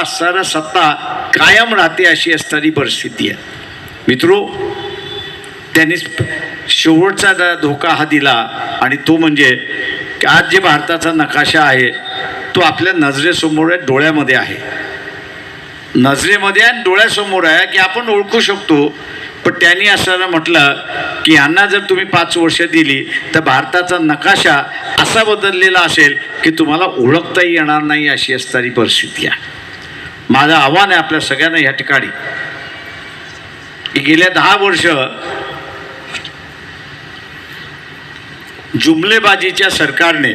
असणारा सत्ता कायम राहते अशी असणारी परिस्थिती आहे. मित्रो त्यांनी शेवटचा धोका हा दिला आणि तो म्हणजे आज जे भारताचा नकाशा आहे तो आपल्या नजरेसमोर आहे डोळ्यामध्ये आहे. नजरेमध्ये आणि डोळ्यासमोर आहे की आपण ओळखू शकतो पण त्यांनी असं म्हटलं की यांना जर तुम्ही पाच वर्ष दिली तर भारताचा नकाशा असा बदललेला असेल की तुम्हाला ओळखताही येणार नाही अशी असणारी परिस्थिती आहे. माझं आव्हान आहे आपल्या सगळ्यांना या ठिकाणी. की गेल्या दहा वर्ष जुमलेबाजीच्या सरकारने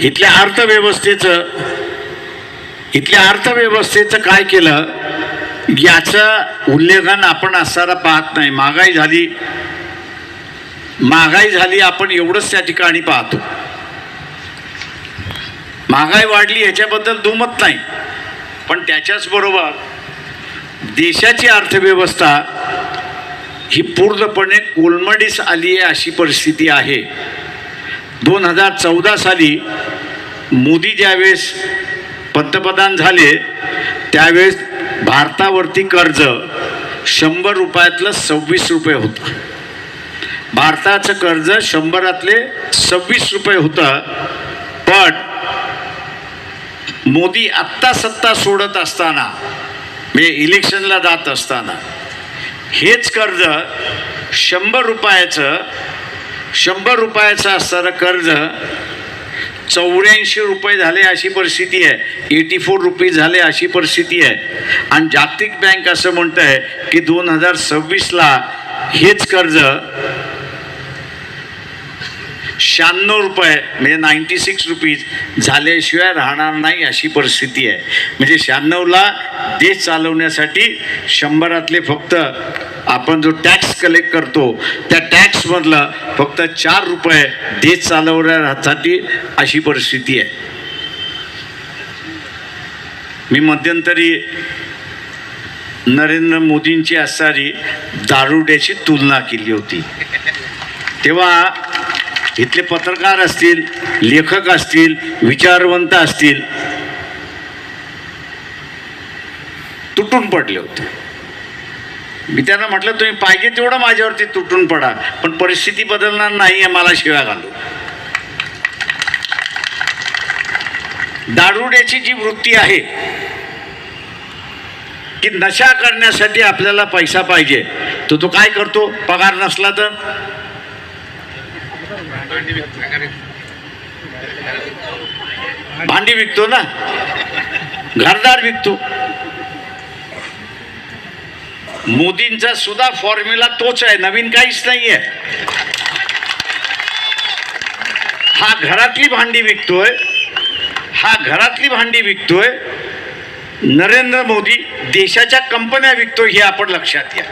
इथल्या अर्थव्यवस्थेचं इथल्या अर्थव्यवस्थेचं काय केलं याचं उल्लेखन आपण असताना पाहत नाही. महागाई झाली. महागाई झाली आपण एवढंच त्या ठिकाणी पाहतो. महागाई वाढली याच्याबद्दल दुमत नाही. पण त्याच्याचबरोबर देशाची अर्थव्यवस्था ही पूर्णपणे कोलमडीस आली आहे अशी परिस्थिती आहे. दोन हजार चौदा साली मोदी ज्यावेळेस पंतप्रधान झाले त्यावेळेस भारतावरती कर्ज शंभर रुपयातलं सव्वीस रुपये होतं. भारताचं कर्ज शंभरातले सव्वीस रुपये होतं पण मोदी आत्ता सत्ता सोडत असताना म्हणजे इलेक्शनला जात असताना हेच कर्ज शंभर रुपयाचं शंभर रुपयाचं असणारं कर्ज चौऱ्याऐंशी रुपये झाले अशी परिस्थिती आहे. एटी फोर रुपीज झाले अशी परिस्थिती आहे. आणि जागतिक बँक असं म्हणत आहे की दोन हजार सव्वीसला हेच कर्ज शहाण्णव रुपये म्हणजे नाईन्टी सिक्स रुपीज झाल्याशिवाय राहणार नाही अशी परिस्थिती आहे. म्हणजे शहाण्णवला देश चालवण्यासाठी शंभरातले फक्त आपण जो टॅक्स कलेक्ट करतो त्या टॅक्समधलं फक्त चार रुपये देश चालवण्यासाठी अशी परिस्थिती आहे. मी मध्यंतरी नरेंद्र मोदींची असणारी दारुड्याची तुलना केली होती. तेव्हा इथले पत्रकार असतील लेखक असतील विचारवंत असतील तुटून पडले होते. मी त्यांना म्हटलं तुम्ही पाहिजे तेवढं माझ्यावरती तुटून पडा पण परिस्थिती बदलणार नाही आहे मला शिव्या घालू. दारुड्याची जी वृत्ती आहे की नशा करण्यासाठी आपल्याला पैसा पाहिजे तर तो काय करतो? पगार नसला तर? भांडी विकतो ना? घरदार विकतो. मोदींचा सुद्धा फॉर्म्युला तोच आहे. नवीन काहीच नाही आहे हा घरातली भांडी विकतोय. हा घरातली भांडी विकतोय. नरेंद्र मोदी देशाच्या कंपन्या विकतोय हे आपण लक्षात घ्या.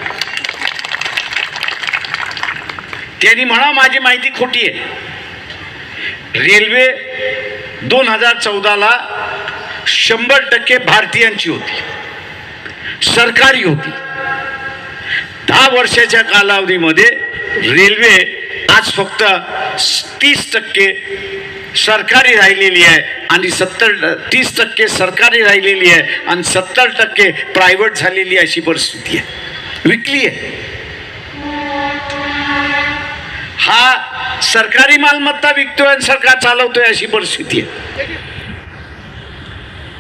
त्यांनी म्हणा माझी माहिती खोटी आहे. रेल्वे दोन हजार चौदाला शंभर टक्के भारतीयांची होती. सरकारी होती. दहा वर्षाच्या कालावधीमध्ये रेल्वे आज फक्त तीस टक्के सरकारी राहिलेली आहे आणि सत्तर तीस टक्के सरकारी राहिलेली आहे आणि सत्तर टक्के प्रायव्हेट झालेली अशी परिस्थिती आहे. विकली आहे. हा सरकारी मालमत्ता विकतोय आणि सरकार चालवतोय अशी परिस्थिती आहे.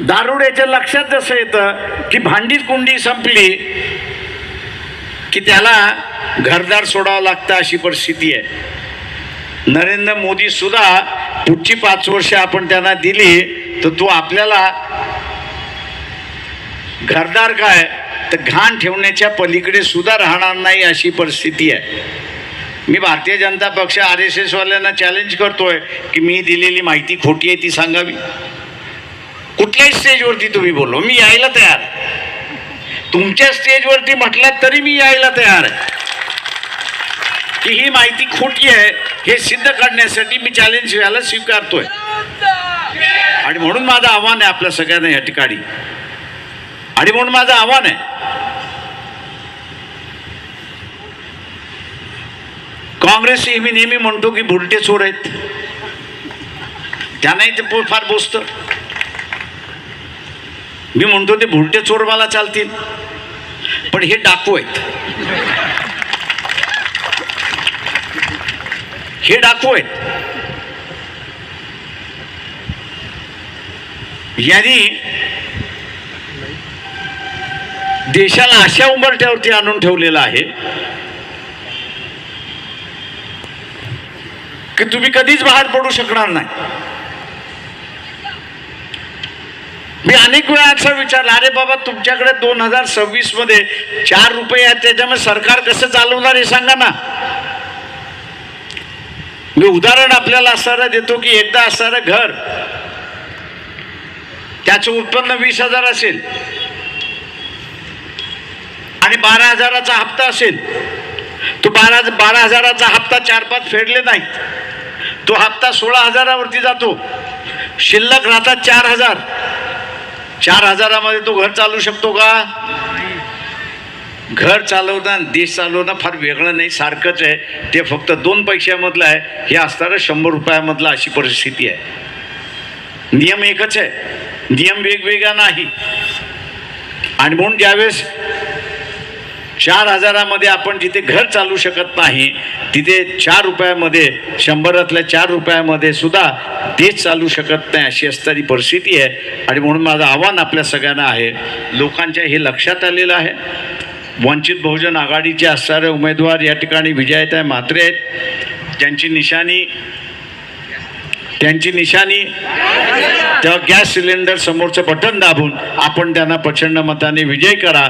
दारुड्याच्या लक्षात जसं येतं की भांडी कुंडी संपली की त्याला घरदार सोडावं लागतं अशी परिस्थिती आहे. नरेंद्र मोदी सुद्धा पुढची पाच वर्ष आपण त्यांना दिली तर तो आपल्याला घरदार काय? तर घाण ठेवण्याच्या पलीकडे सुद्धा राहणार नाही अशी परिस्थिती आहे. मी भारतीय जनता पक्ष आर एस एसवाल्यांना चॅलेंज करतोय की मी दिलेली माहिती खोटी आहे ती सांगावी. कुठल्याही स्टेजवरती तुम्ही बोलो मी यायला तयार. तुमच्या स्टेजवरती म्हटलं तरी मी यायला तयार. आहे की ही माहिती खोटी आहे हे सिद्ध करण्यासाठी मी चॅलेंज व्हायला स्वीकारतोय. आणि म्हणून माझं आव्हान आहे आपल्या सगळ्यांना या ठिकाणी. आणि म्हणून माझं आव्हान आहे काँग्रेस मी नेहमी म्हणतो की भुलटे चोर आहेत. त्यांनाही ते फार बोचतं मी म्हणतो ते भुलटे चोर मला चालतील. पण हे डाकू आहेत. हे डाकू आहेत. यांनी देशाला अशा उंबरठ्यावरती आणून ठेवलेलं आहे. की तुम्ही कधीच बाहेर पडू शकणार नाही. मी अनेक वेळा असं विचारलं अरे बाबा तुमच्याकडे दोन हजार सव्वीसमध्ये चार रुपये आहेत त्याच्यामुळे सरकार कसं चालवणार हे सांगा ना. मी उदाहरण आपल्याला असणारा देतो की एकदा असणारं घर त्याचं उत्पन्न वीस हजार असेल. आणि बारा हजाराचा हप्ता असेल. तो बारा बारा हजाराचा हप्ता चार पाच फेडले नाहीत. तो हप्ता सोळा हजारावरती जातो. शिल्लक राहतात चार हजार. चार हजारामध्ये तो घर चालू शकतो का? घर चालवणं देश चालवणं फार वेगळं नाही सारखंच आहे. ते फक्त दोन पैशामधलं आहे. हे असणारं शंभर रुपयामधलं अशी परिस्थिती आहे. नियम एकच आहे. नियम वेगवेगळा नाही. आणि म्हणून ज्यावेळेस चार हजारामध्ये आपण जिथे घर चालू शकत नाही तिथे चार रुपयामध्ये शंभरातल्या चार रुपयामध्ये सुद्धा तेच चालू शकत नाही अशी असणारी परिस्थिती आहे. आणि म्हणून माझं आव्हान आपल्या सगळ्यांना आहे लोकांच्या हे लक्षात आलेलं आहे. वंचित बहुजन आघाडीचे असणारे उमेदवार या ठिकाणी विजयताई म्हात्रे आहेत. ज्यांची निशाणी त्यांची निशाणी तेव्हा गॅस सिलेंडर समोरचं बटन दाबून आपण त्यांना प्रचंड मताने विजय करा.